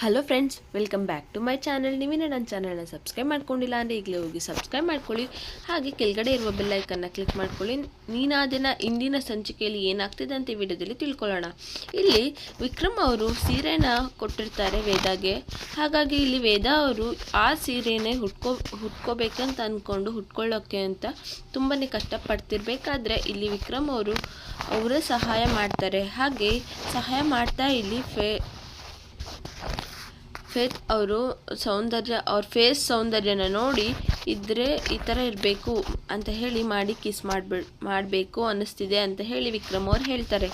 Hello friends welcome back to my channel ನೀವಿನ ನನ್ನ ಚಾನಲ್ನ subscribe ಮಾಡ್ಕೊಂಡಿಲ್ಲ ಅಂದರೆ ಈಗಲೇ ಹೋಗಿ ಸಬ್ಸ್ಕ್ರೈಬ್ ಮಾಡ್ಕೊಳ್ಳಿ. ಹಾಗೆ ಕೆಳಗಡೆ ಇರುವ ಬೆಲ್ಲೈಕನ್ನ ಕ್ಲಿಕ್ ಮಾಡ್ಕೊಳ್ಳಿ. ನೀನಾ ದಿನ ಇಂದಿನ ಸಂಚಿಕೆಯಲ್ಲಿ ಏನಾಗ್ತಿದೆ ಅಂತ ಈ ವಿಡಿಯೋದಲ್ಲಿ ತಿಳ್ಕೊಳ್ಳೋಣ. ಇಲ್ಲಿ ವಿಕ್ರಮ್ ಅವರು ಸೀರೆನ ಕೊಟ್ಟಿರ್ತಾರೆ ವೇದಾಗೆ. ಹಾಗಾಗಿ ಇಲ್ಲಿ ವೇದಾ ಅವರು ಆ ಸೀರೆನೇ ಹುಟ್ಕೋ ಹುಟ್ಕೋಬೇಕಂತ ಅಂದ್ಕೊಂಡು ಹುಟ್ಕೊಳ್ಳೋಕ್ಕೆ ಅಂತ ತುಂಬಾ ಕಷ್ಟಪಡ್ತಿರ್ಬೇಕಾದ್ರೆ ಇಲ್ಲಿ ವಿಕ್ರಮ್ ಅವರು, ಅವರೇ ಸಹಾಯ ಮಾಡ್ತಾರೆ. ಹಾಗೆ ಸಹಾಯ ಮಾಡ್ತಾ ಇಲ್ಲಿ ಫೇ ಫೇತ್ ಅವರು ಸೌಂದರ್ಯ, ಅವ್ರ ಫೇಸ್ ಸೌಂದರ್ಯನ ನೋಡಿ ಇದ್ದರೆ ಈ ಥರ ಇರಬೇಕು ಅಂತ ಹೇಳಿ ಮಾಡಿ ಕಿಸ್ ಮಾಡ್ಬಿಡ್ ಮಾಡಬೇಕು ಅನ್ನಿಸ್ತಿದೆ ಅಂತ ಹೇಳಿ ವಿಕ್ರಮ್ ಅವ್ರು ಹೇಳ್ತಾರೆ,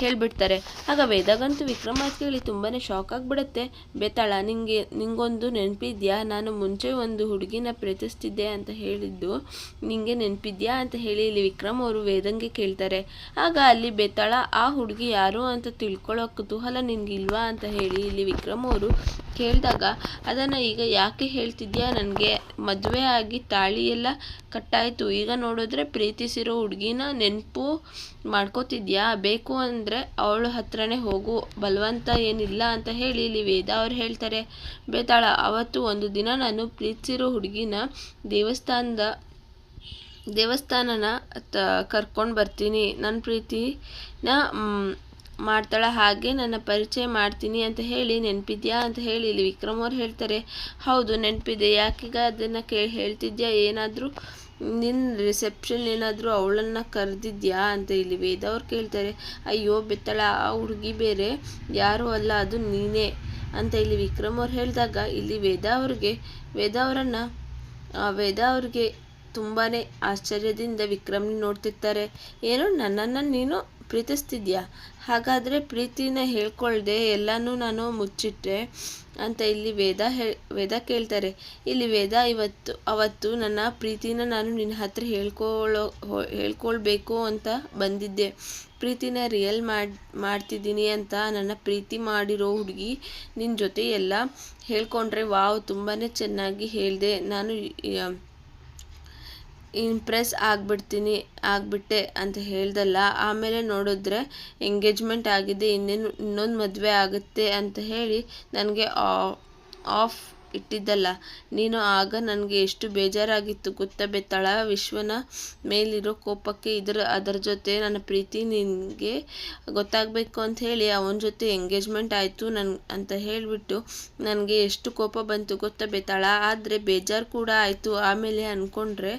ಹೇಳಿಬಿಡ್ತಾರೆ. ಆಗ ವೇದಾಗಂತೂ ವಿಕ್ರಮ್ ಮಾತು ಕೇಳಿ ತುಂಬಾ ಶಾಕ್ ಆಗಿಬಿಡುತ್ತೆ. ಬೇತಾಳ, ನಿಂಗೆ, ನಿಂಗೊಂದು ನೆನಪಿದ್ಯಾ? ನಾನು ಮುಂಚೆ ಒಂದು ಹುಡುಗಿನ ಪ್ರೀತಿಸ್ತಿದ್ದೆ ಅಂತ ಹೇಳಿದ್ದು ನಿಂಗೆ ನೆನಪಿದ್ಯಾ ಅಂತ ಹೇಳಿ ಇಲ್ಲಿ ವಿಕ್ರಮ್ ಅವರು ವೇದಂಗೆ ಕೇಳ್ತಾರೆ. ಆಗ ಅಲ್ಲಿ ಬೇತಾಳ, ಆ ಹುಡುಗಿ ಯಾರು ಅಂತ ತಿಳ್ಕೊಳ್ಳೋ ಕುತೂಹಲ ನಿನಗಿಲ್ವಾ ಅಂತ ಹೇಳಿ ಇಲ್ಲಿ ವಿಕ್ರಮ್ ಅವರು ಕೇಳಿದಾಗ, ಅದನ್ನು ಈಗ ಯಾಕೆ ಹೇಳ್ತಿದ್ಯಾ? ನನಗೆ ಮದುವೆ ಆಗಿ ತಾಳಿ ಎಲ್ಲ ಕಟ್ಟಾಯಿತು. ಈಗ ನೋಡಿದ್ರೆ ಪ್ರೀತಿಸಿರೋ ಹುಡುಗಿನ ನೆನಪು ಮಾಡ್ಕೋತಿದ್ಯಾ? ಬೇಕು ಅಂದರೆ ಅವಳ ಹತ್ರನೇ ಹೋಗು. ಬಲವಂತ ಏನಿಲ್ಲ ಅಂತ ಹೇಳಿ ಇಲ್ಲಿ ವೇದ ಅವ್ರು ಹೇಳ್ತಾರೆ. ಬೇತಾಳ, ಅವತ್ತು ಒಂದು ದಿನ ನಾನು ಪ್ರೀತಿಸಿರೋ ಹುಡುಗಿನ ದೇವಸ್ಥಾನದ, ದೇವಸ್ಥಾನನ ತ ಕರ್ಕೊಂಡು ಬರ್ತೀನಿ. ನನ್ನ ಪ್ರೀತಿನ ಮಾಡ್ತಾಳೆ, ಹಾಗೆ ನನ್ನ ಪರಿಚಯ ಮಾಡ್ತೀನಿ ಅಂತ ಹೇಳಿ ನೆನಪಿದ್ಯಾ ಅಂತ ಹೇಳಿ ಇಲ್ಲಿ ವಿಕ್ರಮ್ ಅವ್ರು ಹೇಳ್ತಾರೆ. ಹೌದು, ನೆನಪಿದೆ. ಯಾಕೀಗ ಅದನ್ನು ಕೇಳಿ ಹೇಳ್ತಿದ್ಯಾ? ಏನಾದರೂ ನಿನ್ನ ರಿಸೆಪ್ಷನ್ ಏನಾದರೂ ಅವಳನ್ನು ಕರೆದಿದ್ಯಾ ಅಂತ ಇಲ್ಲಿ ವೇದ ಅವ್ರು ಕೇಳ್ತಾರೆ. ಅಯ್ಯೋ, ಬೆತ್ತಳ, ಆ ಹುಡುಗಿ ಬೇರೆ. ಯಾರೂ ಅಲ್ಲ, ಅದು ನೀನೇ ಅಂತ ಇಲ್ಲಿ ವಿಕ್ರಮ್ ಅವ್ರು ಹೇಳಿದಾಗ ಇಲ್ಲಿ ವೇದ ಅವ್ರಿಗೆ, ವೇದ ಅವರನ್ನು ವೇದ ಅವ್ರಿಗೆ ತುಂಬಾ ಆಶ್ಚರ್ಯದಿಂದ ವಿಕ್ರಮ್ನ ನೋಡ್ತಿರ್ತಾರೆ. ಏನೋ ನನ್ನನ್ನು ನೀನು ಪ್ರೀತಿಸ್ತಿದ್ಯಾ? ಹಾಗಾದರೆ ಪ್ರೀತಿನ ಹೇಳ್ಕೊಳ್ದೆ ಎಲ್ಲನೂ ನಾನು ಮುಚ್ಚಿಟ್ಟೆ ಅಂತ ಇಲ್ಲಿ ವೇದ ಹೇ, ವೇದ ಕೇಳ್ತಾರೆ. ಇಲ್ಲಿ ವೇದ ಇವತ್ತು, ಅವತ್ತು ನನ್ನ ಪ್ರೀತಿನ ನಾನು ನಿನ್ನ ಹತ್ರ ಹೇಳ್ಕೊಳ್ಳೋ ಹೇಳ್ಕೊಳ್ಬೇಕು ಅಂತ ಬಂದಿದ್ದೆ. ಪ್ರೀತಿನ ರಿಯಲ್ ಮಾಡಿ, ಮಾಡ್ತಿದ್ದೀನಿ ಅಂತ ನನ್ನ ಪ್ರೀತಿ ಮಾಡಿರೋ ಹುಡುಗಿ ನಿನ್ನ ಜೊತೆ ಎಲ್ಲ ಹೇಳ್ಕೊಂಡ್ರೆ ವಾವ್ ತುಂಬಾ ಚೆನ್ನಾಗಿ ಹೇಳಿದೆ. ನಾನು ಇಂಪ್ರೆಸ್ ಆಗಿಬಿಡ್ತೀನಿ, ಆಗಿಬಿಟ್ಟೆ ಅಂತ ಹೇಳ್ದಲ್ಲ. ಆಮೇಲೆ ನೋಡಿದ್ರೆ, ಎಂಗೇಜ್ಮೆಂಟ್ ಆಗಿದೆ, ಇನ್ನೇನು, ಇನ್ನೊಂದು ಮದುವೆ ಆಗುತ್ತೆ ಅಂತ ಹೇಳಿ, ನನಗೆ ಆಫ್ ಇಟ್ಟಿದ್ದಲ್ಲ. ನೀನು ಆಗ ನನಗೆ ಎಷ್ಟು ಬೇಜಾರಾಗಿತ್ತು ಗೊತ್ತಾ ಬೆತ್ತಳ? ವಿಶ್ವನ ಮೇಲಿರೋ ಕೋಪಕ್ಕೆ ಇದರ, ಅದರ ಜೊತೆ ನನ್ನ ಪ್ರೀತಿ ನಿನಗೆ ಗೊತ್ತಾಗಬೇಕು ಅಂತ ಹೇಳಿ ಅವನ ಜೊತೆ ಎಂಗೇಜ್ಮೆಂಟ್ ಆಯಿತು ನನ್ ಅಂತ ಹೇಳಿಬಿಟ್ಟು ನನಗೆ ಎಷ್ಟು ಕೋಪ ಬಂತು ಗೊತ್ತಾ ಬೆತ್ತಾಳ? ಆದರೆ ಬೇಜಾರು ಕೂಡ ಆಯಿತು. ಆಮೇಲೆ ಅಂದ್ಕೊಂಡ್ರೆ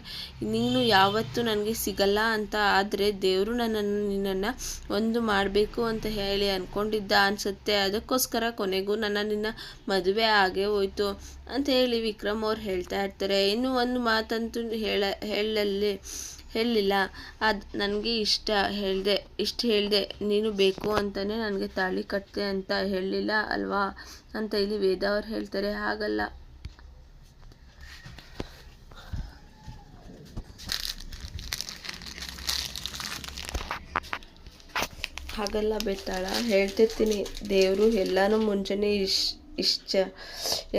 ನೀನು ಯಾವತ್ತೂ ನನಗೆ ಸಿಗಲ್ಲ ಅಂತ. ಆದರೆ ದೇವರು ನನ್ನನ್ನು ನಿನ್ನನ್ನು ಒಂದು ಮಾಡಬೇಕು ಅಂತ ಹೇಳಿ ಅಂದ್ಕೊಂಡಿದ್ದ ಅನಿಸುತ್ತೆ. ಅದಕ್ಕೋಸ್ಕರ ಕೊನೆಗೂ ನನ್ನ ನಿನ್ನ ಮದುವೆ ಆಗೇ ಹೋಯ್ತು. ಅಂತ ಹೇಳಿ ವಿಕ್ರಮ್ ಅವ್ರು ಹೇಳ್ತಾ ಇರ್ತಾರೆ. ಇನ್ನು ಒಂದು ಮಾತಂತೂ ಹೇಳ, ಹೇಳಲ್ಲಿ, ಹೇಳಲಿಲ್ಲ. ಅದು ನನಗೆ ಇಷ್ಟ ಹೇಳಿದೆ, ಇಷ್ಟು ಹೇಳಿದೆ, ನೀನು ಬೇಕು ಅಂತಲೇ ನನಗೆ ತಾಳಿ ಕಟ್ಟಿದೆ ಅಂತ ಹೇಳಲಿಲ್ಲ ಅಲ್ವಾ ಅಂತ ಇಲ್ಲಿ ವೇದ ಅವ್ರು ಹೇಳ್ತಾರೆ. ಹಾಗಲ್ಲ. ಹಾಗಲ್ಲ ಬೆತ್ತಾಳ ಹೇಳ್ತಿರ್ತೀನಿ. ದೇವರು ಎಲ್ಲನೂ ಮುಂಚೆನೇ ಇಶ್ ಇಷ್ಟ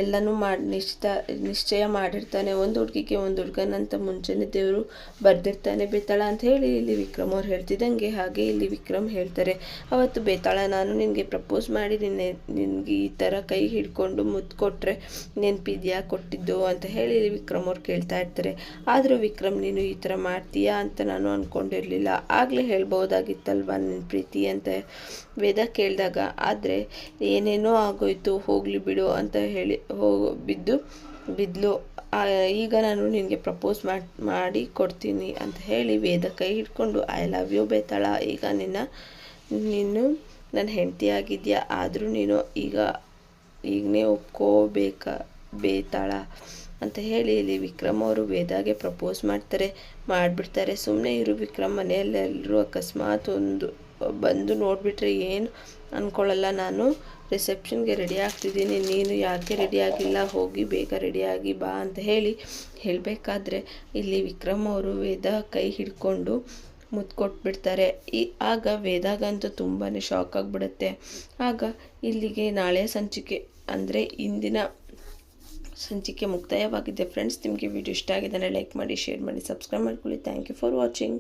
ಎಲ್ಲನೂ ಮಾಡಿ, ನಿಶ್ಚಿತ, ನಿಶ್ಚಯ ಮಾಡಿರ್ತಾನೆ. ಒಂದು ಹುಡುಗಿಗೆ ಒಂದು ಹುಡುಗನಂತ ಮುಂಚೆನೇ ದೇವರು ಬರೆದಿರ್ತಾನೆ. ಬೇತಾಳ ಅಂತ ಹೇಳಿ ಇಲ್ಲಿ ವಿಕ್ರಮ್ ಅವ್ರು ಹೇಳ್ತಿದ್ದಂಗೆ ಹಾಗೆ ಇಲ್ಲಿ ವಿಕ್ರಮ್ ಹೇಳ್ತಾರೆ. ಅವತ್ತು ಬೇತಾಳ, ನಾನು ನಿನಗೆ ಪ್ರಪೋಸ್ ಮಾಡಿ ನಿನ್ನೆ, ನಿನಗೆ ಈ ಥರ ಕೈ ಹಿಡ್ಕೊಂಡು ಮುದ್ದು ಕೊಟ್ಟರೆ ನೆನಪಿದ್ಯಾ ಕೊಟ್ಟಿದ್ದು? ಅಂತ ಹೇಳಿ ಇಲ್ಲಿ ವಿಕ್ರಮ್ ಅವ್ರು ಕೇಳ್ತಾ ಇರ್ತಾರೆ. ಆದರೂ ವಿಕ್ರಮ್, ನೀನು ಈ ಥರ ಮಾಡ್ತೀಯಾ? ಅಂತ ನಾನು ಅಂದ್ಕೊಂಡಿರಲಿಲ್ಲ ಆಗಲೇ ಹೇಳ್ಬೋದಾಗಿತ್ತಲ್ವ ನಿನ್ನ ಪ್ರೀತಿ? ಅಂತ ವೇದ ಕೇಳಿದಾಗ, ಆದರೆ ಏನೇನೋ ಆಗೋಯ್ತು ಹೋಗಲಿ ಬಿಡು ಅಂತ ಹೇಳಿ ಹೋಗೋ ಬಿದ್ದು ಬಿದ್ಲು. ಈಗ ನಾನು ನಿನಗೆ ಪ್ರಪೋಸ್ ಮಾಡಿ ಮಾಡಿ ಕೊಡ್ತೀನಿ ಅಂತ ಹೇಳಿ ವೇದ ಕೈ ಹಿಡ್ಕೊಂಡು ಐ ಲವ್ ಯು ಬೇತಾಳ, ಈಗ ನಿನ್ನ ನೀನು ನನ್ನ ಹೆಂಡತಿ ಆಗಿದ್ಯಾ, ಆದರೂ ನೀನು ಈಗ ಈಗನೇ ಒಪ್ಕೋಬೇಕ ಬೇತಾಳ ಅಂತ ಹೇಳಿ ಇಲ್ಲಿ ವಿಕ್ರಮ್ ಅವರು ವೇದಾಗೆ ಪ್ರಪೋಸ್ ಮಾಡ್ತಾರೆ. ಮಾಡಿಬಿಡ್ತಾರೆ. ಸುಮ್ಮನೆ ಇರು ವಿಕ್ರಮ್ ಮನೆಯಲ್ಲೆಲ್ಲರೂ ಅಕಸ್ಮಾತ್ ಒಂದು ಬಂದು ನೋಡಿಬಿಟ್ರೆ ಏನು ಅಂದ್ಕೊಳ್ಳಲ್ಲ ನಾನು. ರಿಸೆಪ್ಷನ್ಗೆ ರೆಡಿ ಆಗ್ತಿದ್ದೀನಿ. ನೀನು ಯಾಕೆ ರೆಡಿ ಆಗಿಲ್ಲ, ಹೋಗಿ ಬೇಗ ರೆಡಿಯಾಗಿ ಬಾ ಅಂತ ಹೇಳಿ ಹೇಳಬೇಕಾದ್ರೆ ಇಲ್ಲಿ ವಿಕ್ರಮ್ ಅವರು ವೇದ ಕೈ ಹಿಡ್ಕೊಂಡು ಮುದ್ದು ಕೊಟ್ಬಿಡ್ತಾರೆ ಈ, ಆಗ ವೇದಾಗಂತೂ ತುಂಬಾ ಶಾಕ್ ಆಗಿಬಿಡುತ್ತೆ. ಆಗ ಇಲ್ಲಿಗೆ ನಾಳೆ ಸಂಚಿಕೆ, ಅಂದರೆ ಇಂದಿನ ಸಂಚಿಕೆ ಮುಕ್ತಾಯವಾಗಿದೆ. ಫ್ರೆಂಡ್ಸ್ ನಿಮಗೆ ವಿಡಿಯೋ ಇಷ್ಟ ಆಗಿದ್ದಾನೆ ಲೈಕ್ ಮಾಡಿ ಶೇರ್ ಮಾಡಿ ಸಬ್ಸ್ಕ್ರೈಬ್ ಮಾಡ್ಕೊಳ್ಳಿ. Thank you for watching